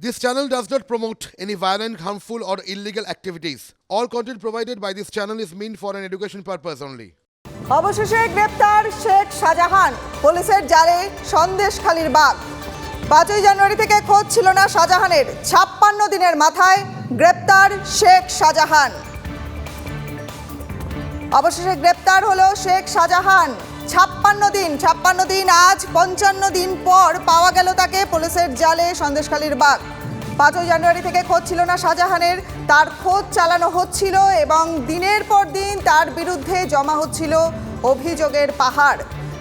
This channel does not promote any violent, harmful, or illegal activities. All content provided by this channel is meant for an education purpose only. অবশেষে গ্রেপ্তার শেখ শাহজাহান পুলিশের জালে সন্দেশখালীর বাঘ পাঁচই জানুয়ারি থেকে খোঁজ ছিল না শাহজাহানের ছাপ্পান্ন দিনের মাথায় গ্রেপ্তার শেখ শাহজাহান অবশেষে গ্রেপ্তার হলো শেখ শাহজাহান ছাপ্পান্ন দিন ছাপ্পান্ন দিন, আজ পঞ্চান্ন দিন পর পাওয়া গেল তাকে পুলিশের জালে সন্দেশখালীর বাঘ। পাঁচই জানুয়ারি থেকে খোঁজ ছিল না শাহজাহানের, তার খোঁজ চালানো হচ্ছিল এবং দিনের পর দিন তার বিরুদ্ধে জমা হচ্ছিল অভিযোগের পাহাড়।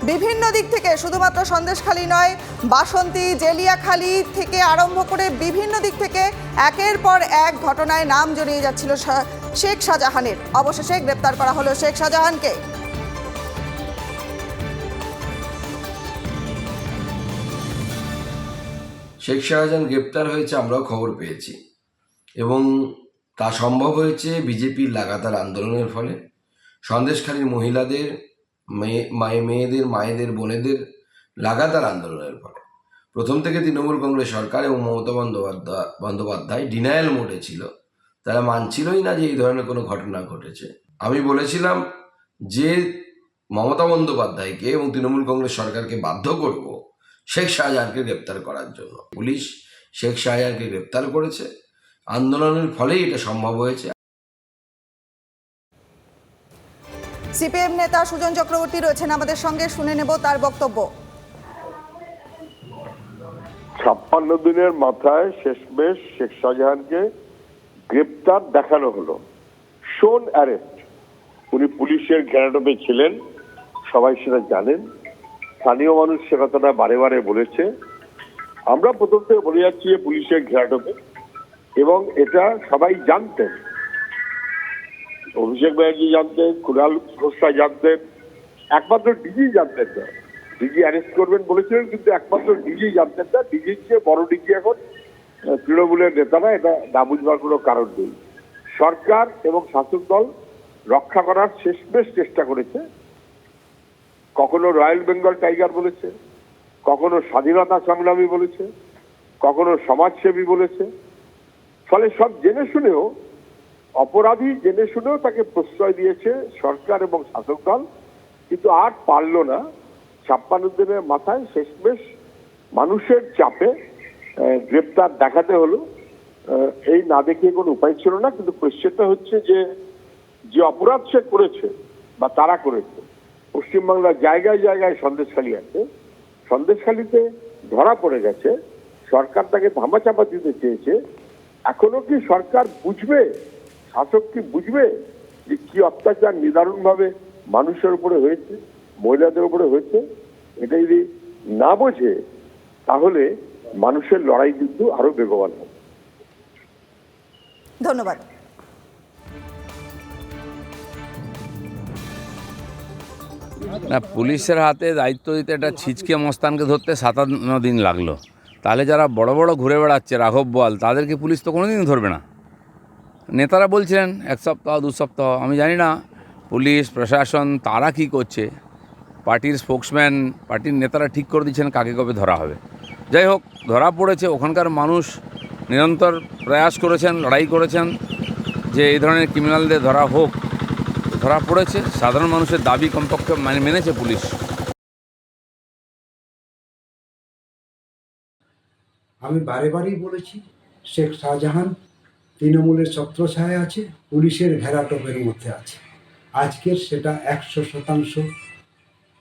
বিভিন্ন দিক থেকে শুধুমাত্র সন্দেশখালী নয়, বাসন্তী, জেলিয়াখালী থেকে আরম্ভ করে বিভিন্ন দিক থেকে একের পর এক ঘটনায় নাম জড়িয়ে যাচ্ছিল শেখ শাহজাহানের। অবশেষে গ্রেপ্তার করা হলো শেখ শাহজাহানকে। শেখ শাহজাহান গ্রেপ্তার হয়েছে আমরাও খবর পেয়েছি। এবং তা সম্ভব হয়েছে বিজেপির লাগাতার আন্দোলনের ফলে। সন্দেশখালীর মহিলাদের মেয়ে মায়ে, মেয়েদের, মায়েদের, বোনেদের লাগাতার আন্দোলনের ফলে। প্রথম থেকে তৃণমূল কংগ্রেস সরকার এবং মমতা বন্দ্যোপাধ্যায় বন্দ্যোপাধ্যায় ডিনায়াল মোডে ছিল। তারা মানছিলই না যে এই ধরনের কোনো ঘটনা ঘটেছে। আমি বলেছিলাম যে মমতা বন্দ্যোপাধ্যায়কে এবং তৃণমূল কংগ্রেস সরকারকে বাধ্য করব শেখ শাহজাহানকে গ্রেপ্তার করার জন্য। পুলিশ শেখ শাহজাহানকে গ্রেপ্তার করেছে। আন্দোলনের ফলেই এটা সম্ভব হয়েছে। সিপিএম নেতা সুজন চক্রবর্তী রয়েছেন আমাদের সঙ্গে শুনে নেব তার বক্তব্য। ছাপ্পান্ন দিনের মাথায় শেষমেশ শেখ শাহজাহানকে গ্রেপ্তার দেখানো হলো। শোন অ্যারেস্ট। উনি পুলিশের ঘেরাটোপে ছিলেন। সবাই সেটা জানেন। স্থানীয় মানুষ সে কথাটা বারে বারে বলেছে। আমরা প্রথম থেকে বলে যাচ্ছি যে পুলিশের ঘেরাটোপে এবং এটা সবাই জানতেন। অভিষেক ব্যানার্জি জানতেন, কুণাল ঘোষরা জানতেন, একমাত্র ডিজি জানতেন না। ডিজি অ্যারেস্ট করবেন বলেছিলেন, কিন্তু একমাত্র ডিজি জানতেন না। ডিজির চেয়ে বড় ডিজি এখন তৃণমূলের নেতারা, এটা না বুঝবার কোনো কারণ নেই। সরকার এবং শাসক দল রক্ষা করার শেষমেশ চেষ্টা করেছে। কখনো রয়্যাল বেঙ্গল টাইগার বলেছে, কখনো স্বাধীনতা সংগ্রামী বলেছে, কখনো সমাজসেবী বলেছে। ফলে সব জেনে শুনেও, অপরাধী জেনে শুনেও তাকে প্রশ্রয় দিয়েছে সরকার এবং শাসক দল, কিন্তু আর পারল না। ছাপ্পান্ন দিনের মাথায় শেষমেশ মানুষের চাপে গ্রেপ্তার দেখাতে হলো। এই না দেখিয়ে কোনো উপায় ছিল না, কিন্তু কোয়েশ্চেনটা হচ্ছে যে যে অপরাধ সে করেছে বা তারা করেছে পশ্চিমবাংলার জায়গায় জায়গায় সন্দেশখালী আছে। সন্দেশখালীতে ধরা পড়ে গেছে। সরকার তাকে ধামাচাপা দিতে চেয়েছে। এখনও কি সরকার বুঝবে, শাসক কি বুঝবে যে কি অত্যাচার নিদারুণ ভাবে মানুষের উপরে হয়েছে, মহিলাদের উপরে হয়েছে? এটা যদি না বোঝে, তাহলে মানুষের লড়াই কিন্তু আরও বেগবান হবে। ধন্যবাদ। না, পুলিশের হাতে দায়িত্ব দিতে একটা ছিচকে মস্তানকে ধরতে সাতান্ন দিন লাগল। তাহলে যারা বড় বড় ঘুরে বেড়াচ্ছে, রাঘব বল, তাদেরকে পুলিশ তো কোনো কোনোদিন ধরবে না। নেতারা বলছিলেন, এক সপ্তাহ, দু সপ্তাহ, আমি জানি না, পুলিশ, প্রশাসন, তারা কি করছে? পার্টির স্পোক্সম্যান, পার্টির নেতারা ঠিক করে দিচ্ছেন কাকে কবে ধরা হবে। যাই হোক, ধরা পড়েছে, ওখানকার মানুষ নিরন্তর প্রয়াস করেছেন, লড়াই করেছেন, যে এই ধরনের ক্রিমিনালদের ধরা হোক। ধরা পড়েছে। সাধারণ মানুষের দাবি কমপক্ষে মানে মেনেছে পুলিশ। আমি বারে বারেই বলেছি, শেখ শাহজাহান তৃণমূলের ছত্রছায়া আছে, পুলিশের ঘেরাটোপের মধ্যে আছে। আজকের সেটা একশো শতাংশ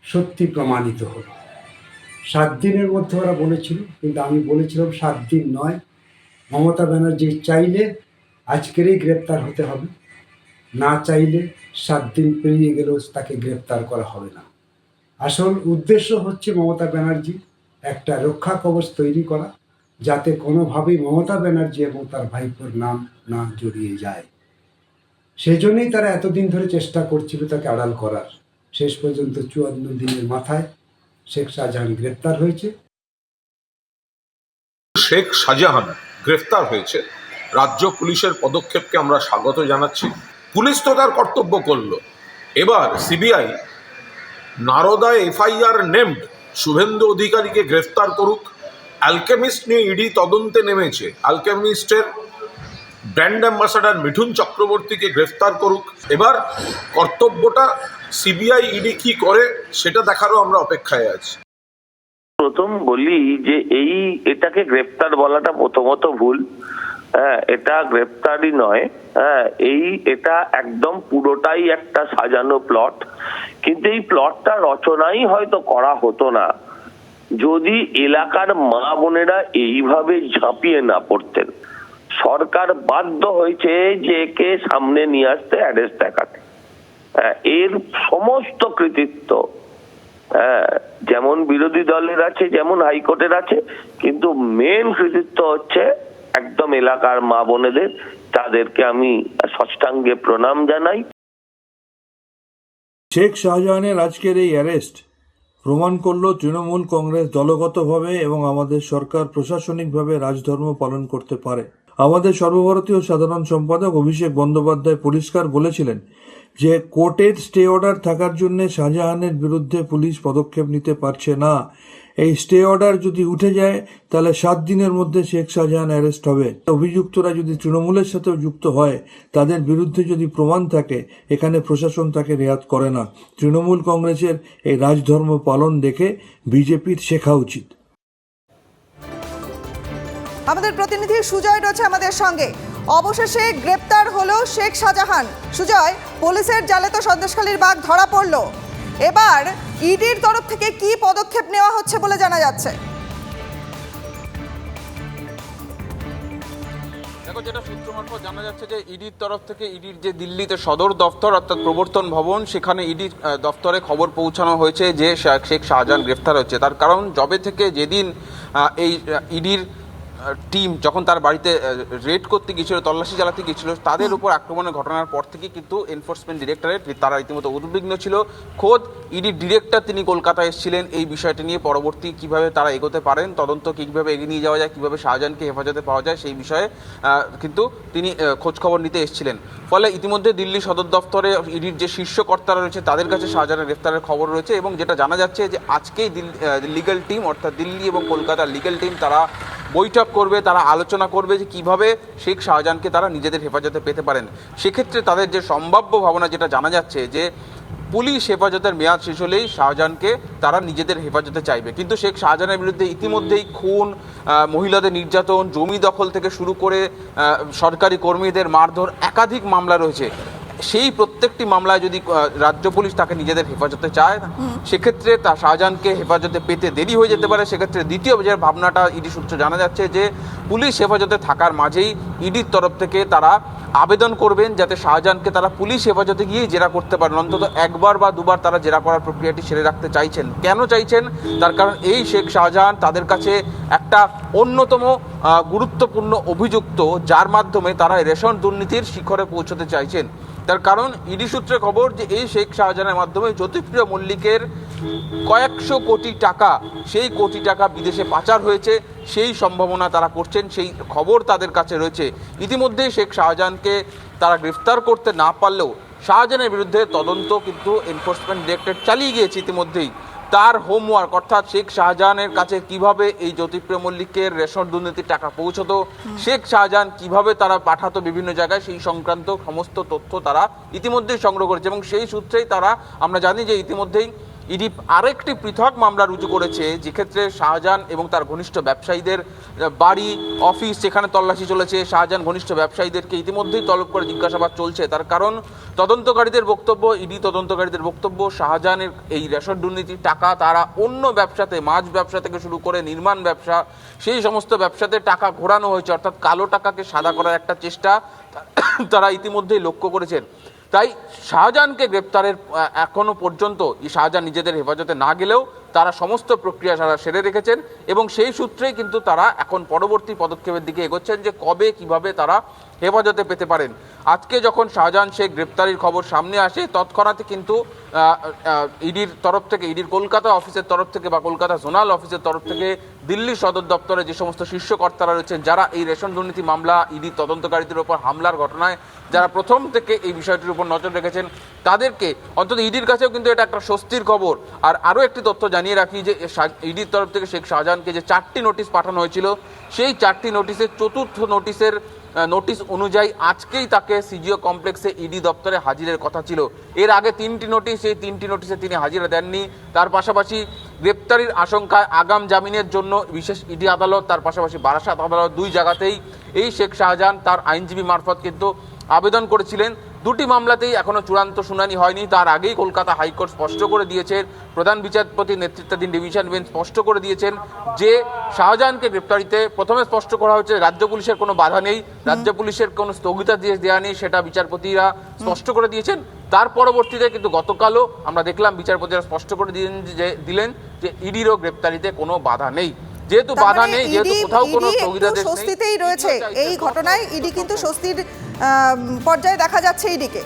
সত্যি প্রমাণিত হলো। সাত দিনের মধ্যে ওরা বলেছিল, কিন্তু আমি বলেছিলাম সাত দিন নয়। মমতা ব্যানার্জি চাইলে আজকেরই গ্রেপ্তার হতে হবে। না চাইলে সাত দিন পেরিয়ে গেলেও তাকে গ্রেপ্তার করা হবে না। আসল উদ্দেশ্য হচ্ছে মমতা ব্যানার্জি একটা রক্ষা কবচ তৈরি করা, যাতে কোনোভাবেই মমতা ব্যানার্জি এবং তার ভাইপোর নাম না জড়িয়ে যায়। সেজন্যই তারা এতদিন ধরে চেষ্টা করছিল তাকে আড়াল করার। শেষ পর্যন্ত চুয়ান্ন দিনের মাথায় শেখ শাহজাহান গ্রেপ্তার হয়েছে। শেখ শাহজাহান গ্রেফতার হয়েছে। রাজ্য পুলিশের পদক্ষেপকে আমরা স্বাগত জানাচ্ছি। পুলিশ তো তার কর্তব্য করল। এবার সিবিআই নারদায় এফআইআর নেমড, শুভেন্দু অধিকারীকে গ্রেফতার করুক। অ্যালকেমিস্ট নিয়ে ইডি তদন্তে নেমেছে। অ্যালকেমিস্টের ব্র্যান্ড অ্যাম্বাসাডার মিঠুন চক্রবর্তীকে গ্রেফতার করুক। এবার কর্তব্যটা সিবিআই, ইডি কি করে, সেটা দেখারও আমরা অপেক্ষায় আছি। প্রথম বলি যে এই এটাকে গ্রেপ্তার বলাটা প্রথমত ভুল। হ্যাঁ এটা গ্রেপ্তারই নয়। হ্যাঁ এই এটা একদম পুরোটাই একটা সাজানো প্লট। কিন্তু এই প্লটটা রচনাই হয়তো করা হতো না। যদি এলাকার মা বোনেরা এইভাবে ঝাঁপিয়ে না পড়তেন সরকার বাধ্য হয়েছে যে একে সামনে নিয়ে আসতে অ্যারেস্ট দেখাতে। হ্যাঁ, এর সমস্ত কৃতিত্ব হ্যাঁ, যেমন বিরোধী দলের আছে যেমন হাইকোর্টের আছে কিন্তু মেন কৃতিত্ব হচ্ছে একদম এলাকার মা বোনেদের, তাদেরকে আমি ষষ্ঠাঙ্গে প্রণাম জানাই। শেখ শাহজাহানের আজকের এই অ্যারেস্ট প্রমাণ করল তৃণমূল কংগ্রেস দলগতভাবে এবং আমাদের সরকার প্রশাসনিকভাবে রাজধর্ম পালন করতে পারে। আমাদের সর্বভারতীয় সাধারণ সম্পাদক অভিষেক বন্দ্যোপাধ্যায় পরিষ্কার বলেছিলেন যে কোর্টের স্টে অর্ডার থাকার জন্য শাহজাহানের বিরুদ্ধে পুলিশ পদক্ষেপ নিতে পারছে না। এই স্টে অর্ডার যদি উঠে যায়, তাহলে সাত দিনের মধ্যে শেখ শাহজাহান অ্যারেস্ট হবে। অভিযুক্তরা যদি তৃণমূলের সাথেও যুক্ত হয়, তাদের বিরুদ্ধে যদি প্রমাণ থাকে, এখানে প্রশাসন তাকে রেয়াত করে না। তৃণমূল কংগ্রেসের এই রাজধর্ম পালন দেখে বিজেপির শেখা উচিত। আমাদের প্রতিনিধি সুজয় রয়েছে আমাদের সঙ্গে। অবশেষে গ্রেপ্তার হলো শেখ শাহজাহান। সুজয় পুলিশের জালে তো সন্দেশখালীর বাঘ ধরা পড়ল। এবার ইডির তরফ থেকে কি পদক্ষেপ নেওয়া হচ্ছে বলে জানা যাচ্ছে? যেটা সূত্র মারফত জানা যাচ্ছে যে ইডির তরফ থেকে ইডির যে দিল্লিতে সদর দফতর অর্থাৎ প্রবর্তন ভবন সেখানে ইডির আহ, দফতরে খবর পৌঁছানো হয়েছে যে শেখ শাহজাহান গ্রেফতার হচ্ছে। তার কারণ জবে থেকে যেদিন এই ইডির টিম যখন তার বাড়িতে রেড করতে গিয়েছিল তল্লাশি চালাতে গিয়েছিল তাদের উপর আক্রমণের ঘটনার পর থেকে কিন্তু এনফোর্সমেন্ট ডিরেক্টরেট তারা রীতিমতো উদ্বিগ্ন ছিল। খোদ ইডি ডিরেক্টর তিনি কলকাতায় এসেছিলেন এই বিষয়টি নিয়ে পরবর্তী কীভাবে তারা এগোতে পারেন তদন্ত কীভাবে এগিয়ে নিয়ে যাওয়া যায় কীভাবে শাহজাহানকে হেফাজতে পাওয়া যায় সেই বিষয়ে কিন্তু তিনি খোঁজখবর নিতে এসেছিলেন। ফলে ইতিমধ্যে দিল্লি সদর দফতরে ইডির যে শীর্ষ কর্তারা রয়েছে তাদের কাছে শাহজাহানের গ্রেফতারের খবর রয়েছে এবং যেটা জানা যাচ্ছে যে আজকেই লিগাল টিম অর্থাৎ দিল্লি এবং কলকাতার লিগ্যাল টিম তারা বৈঠক করবে তারা আলোচনা করবে যে কীভাবে শেখ শাহজাহানকে তারা নিজেদের হেফাজতে পেতে পারেন। সেক্ষেত্রে তাদের যে সম্ভাব্য ভাবনা যেটা জানা যাচ্ছে যে পুলিশ হেফাজতের মেয়াদ শেষ হলেই শাহজাহানকে তারা নিজেদের হেফাজতে চাইবে। কিন্তু শেখ শাহজাহানের বিরুদ্ধে ইতিমধ্যেই খুন মহিলাদের নির্যাতন জমি দখল থেকে শুরু করে সরকারি কর্মীদের মারধর একাধিক মামলা রয়েছে। সেই প্রত্যেকটি মামলায় যদি রাজ্য পুলিশ তাকে নিজেদের হেফাজতে চায় সেক্ষেত্রে তা শাহজাহানকে হেফাজতে পেতে দেরি হয়ে যেতে পারে। সেক্ষেত্রে দ্বিতীয় যে ভাবনাটা ইডি সূত্রে জানা যাচ্ছে যে পুলিশ হেফাজতে থাকার মাঝেই ইডির তরফ থেকে তারা আবেদন করবেন যাতে শাহজাহানকে তারা পুলিশ হেফাজতে গিয়ে জেরা করতে পারেন। অন্তত একবার বা দুবার তারা জেরা করার প্রক্রিয়াটি সেরে রাখতে চাইছেন। কেন চাইছেন? তার কারণ এই শেখ শাহজাহান তাদের কাছে একটা অন্যতম গুরুত্বপূর্ণ অভিযুক্ত যার মাধ্যমে তারা রেশন দুর্নীতির শিখরে পৌঁছতে চাইছেন। তার কারণ ইডি সূত্রে খবর যে এই শেখ শাহজাহানের মাধ্যমে জ্যোতিপ্রিয় মল্লিকের কয়েকশো কোটি টাকা সেই কোটি টাকা বিদেশে পাচার হয়েছে। সেই সম্ভাবনা তারা করছেন সেই খবর তাদের কাছে রয়েছে। ইতিমধ্যেই শেখ শাহজাহানকে তারা গ্রেফতার করতে না পারলেও শাহজাহানের বিরুদ্ধে তদন্ত কিন্তু এনফোর্সমেন্ট ডিরেক্টরেট চালিয়ে গিয়েছে ইতিমধ্যেই। তার হোমওয়ার্ক অর্থাৎ শেখ শাহজাহানের কাছে কীভাবে এই জ্যোতিপ্রিয় মল্লিকের রেশন দুর্নীতির টাকা পৌঁছতো শেখ শাহজাহান কীভাবে তারা পাঠাতো বিভিন্ন জায়গায় সেই সংক্রান্ত সমস্ত তথ্য তারা ইতিমধ্যেই সংগ্রহ করেছে এবং সেই সূত্রেই তারা আমরা জানি যে ইতিমধ্যেই ইডি আরেকটি পৃথক মামলা রুজু করেছে, যেক্ষেত্রে শাহজাহান এবং তার ঘনিষ্ঠ ব্যবসায়ীদের বাড়ি, অফিস সেখানে তল্লাশি চলেছে, শাহজাহান ঘনিষ্ঠ ব্যবসায়ীদেরকে ইতিমধ্যেই তলব করে জিজ্ঞাসাবাদ চলছে। তার কারণ, তদন্তকারীদের বক্তব্য, ইডি তদন্তকারীদের বক্তব্য, শাহজাহানের এই রেশন দুর্নীতির টাকা, তারা অন্য ব্যবসাতে, মাছ ব্যবসা থেকে শুরু করে নির্মাণ ব্যবসা, সেই সমস্ত ব্যবসাতে টাকা ঘোরানো হয়েছে, অর্থাৎ কালো টাকাকে সাদা করার একটা চেষ্টা তারা ইতিমধ্যেই লক্ষ্য করেছেন। তাই শাহজাহানকে গ্রেপ্তারের এখনও এখনও পর্যন্ত শাহজাহান নিজেদের হেফাজতে না গেলেও তারা সমস্ত প্রক্রিয়া তারা সেরে রেখেছেন এবং সেই সূত্রেই কিন্তু তারা এখন পরবর্তী পদক্ষেপের দিকে এগোচ্ছেন যে কবে, কীভাবে তারা হেফাজতে পেতে পারেন। আজকে যখন শাহজাহান শেখ গ্রেপ্তারির খবর সামনে আসে, তৎক্ষণাৎ কিন্তু ইডির তরফ থেকে, ইডির কলকাতা অফিসের তরফ থেকে বা কলকাতা জোনাল অফিসের তরফ থেকে দিল্লি সদর দপ্তরে যে সমস্ত শীর্ষ কর্তারা রয়েছেন, যারা এই রেশন দুর্নীতি মামলা, ইডি তদন্তকারীদের উপর হামলার ঘটনায় যারা প্রথম থেকে এই বিষয়টির উপর নজর রেখেছেন, তাদেরকে অন্তত ইডির কাছেও কিন্তু এটা একটা স্বস্তির খবর। আর আরও একটি তথ্য জানিয়ে জানিয়ে রাখি যে ইডির তরফ থেকে শেখ শাহজাহানকে যে চারটি নোটিশ পাঠানো হয়েছিল, সেই চারটি নোটিশের চতুর্থ নোটিশের নোটিশ অনুযায়ী আজকেই তাকে সিজিও কমপ্লেক্সে ইডি দপ্তরে হাজিরের কথা ছিল। এর আগে তিনটি নোটিশ এই তিনটি নোটিশে তিনি হাজিরা দেননি। তার পাশাপাশি গ্রেপ্তারির আশঙ্কায় আগাম জামিনের জন্য বিশেষ ইডি আদালত, তার পাশাপাশি বারাসাত আদালত দুই জায়গাতেই এই শেখ শাহজাহান তার আইনজীবী মারফত কিন্তু আবেদন করেছিলেন। দুটি মামলাতেই এখনও চূড়ান্ত শুনানি হয়নি। তার আগেই কলকাতা হাইকোর্ট স্পষ্ট করে দিয়েছেন। প্রধান বিচারপতি নেতৃত্বাধীন ডিভিশন বেঞ্চ স্পষ্ট করে দিয়েছেন যে শাহজাহানকে গ্রেপ্তারিতে প্রথমে স্পষ্ট করা হয়েছে, রাজ্য পুলিশের কোনো বাধা নেই। রাজ্য পুলিশের কোনো স্থগিতাদেশ দেওয়া নেই সেটা বিচারপতিরা স্পষ্ট করে দিয়েছেন। তার পরবর্তীতে কিন্তু গতকালও আমরা দেখলাম বিচারপতিরা স্পষ্ট করে দিলেন যে দিলেন যে ইডিরও গ্রেপ্তারিতে কোনো বাধা নেই। যেহেতু বাধা মানে নেই যেহেতু কোথাও কোনো স্থগিতাদেশ নেই। স্বস্তিতেই রয়েছে। এই ঘটনায় ইডি কিন্তু স্বস্তির পর্যায়ে দেখা যাচ্ছে ইডিকে।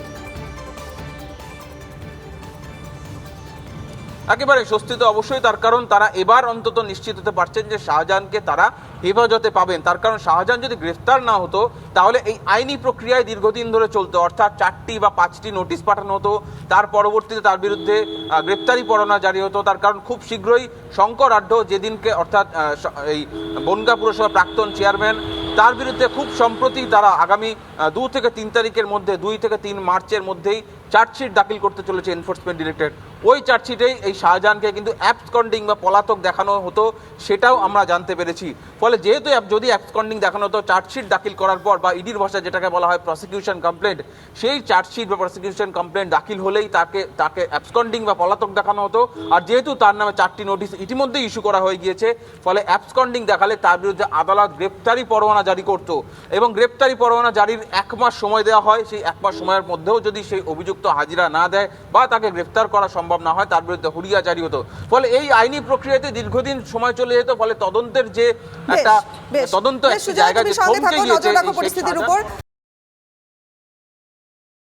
একেবারে স্বস্তি তো অবশ্যই, তার কারণ তারা এবার অন্তত নিশ্চিত হতে পারছেন যে শাহজাহানকে তারা হেফাজতে পাবেন। তার কারণ শাহজাহান যদি গ্রেফতার না হতো, তাহলে এই আইনি প্রক্রিয়ায় দীর্ঘদিন ধরে চলতো। অর্থাৎ চারটি বা পাঁচটি নোটিশ পাঠানো হতো, তার পরবর্তীতে তার বিরুদ্ধে গ্রেপ্তারি পরোয়ানা জারি হতো। তার কারণ খুব শীঘ্রই শঙ্কর আড্ড যেদিনকে অর্থাৎ এই বনগা পুরসভার প্রাক্তন চেয়ারম্যান, তার বিরুদ্ধে খুব সম্প্রতি তারা আগামী দু থেকে তিন তারিখের মধ্যে, দুই থেকে তিন মার্চের মধ্যেই চার্জশিট দাখিল করতে চলেছে এনফোর্সমেন্ট ডিরেক্টরেট ওই চার্জশিটেই এই শাহজাহানকে কিন্তু অ্যাবসকন্ডিং বা পলাতক দেখানো হতো, সেটাও আমরা জানতে পেরেছি। ফলে যেহেতু যদি অ্যাবসকন্ডিং দেখানো হতো চার্জশিট দাখিল করার পর বা ইডির ভাষায় যেটাকে বলা হয় প্রসিকিউশন কমপ্লেন্ট সেই চার্জশিট বা প্রসিকিউশন কমপ্লেন্ট দাখিল হলেই তাকে তাকে অ্যাবসকন্ডিং বা পলাতক দেখানো হতো। আর যেহেতু তার নামে চারটি নোটিশ ইতিমধ্যে ইস্যু করা হয়ে গিয়েছে, ফলে অ্যাবসকন্ডিং দেখালে তার বিরুদ্ধে আদালত গ্রেপ্তারি পরোয়ানা জারি করতো। এবং গ্রেপ্তারি পরোয়ানা জারির এক মাস সময় দেওয়া হয়, সেই এক মাস সময়ের মধ্যেও যদি সেই অভিযুক্ত হাজিরা না দেয় বা তাকে গ্রেপ্তার করা সম্ভব না হয়, তার বিরুদ্ধে হুরিয়া জারি হতো। ফলে এই আইনি প্রক্রিয়াতে দীর্ঘদিন সময় চলে যেত, ফলে তদন্তের যে একটা বেশ তদন্ত বেশ, একটা জায়গা যে সঙ্গে থমকে থাকো গিয়েছে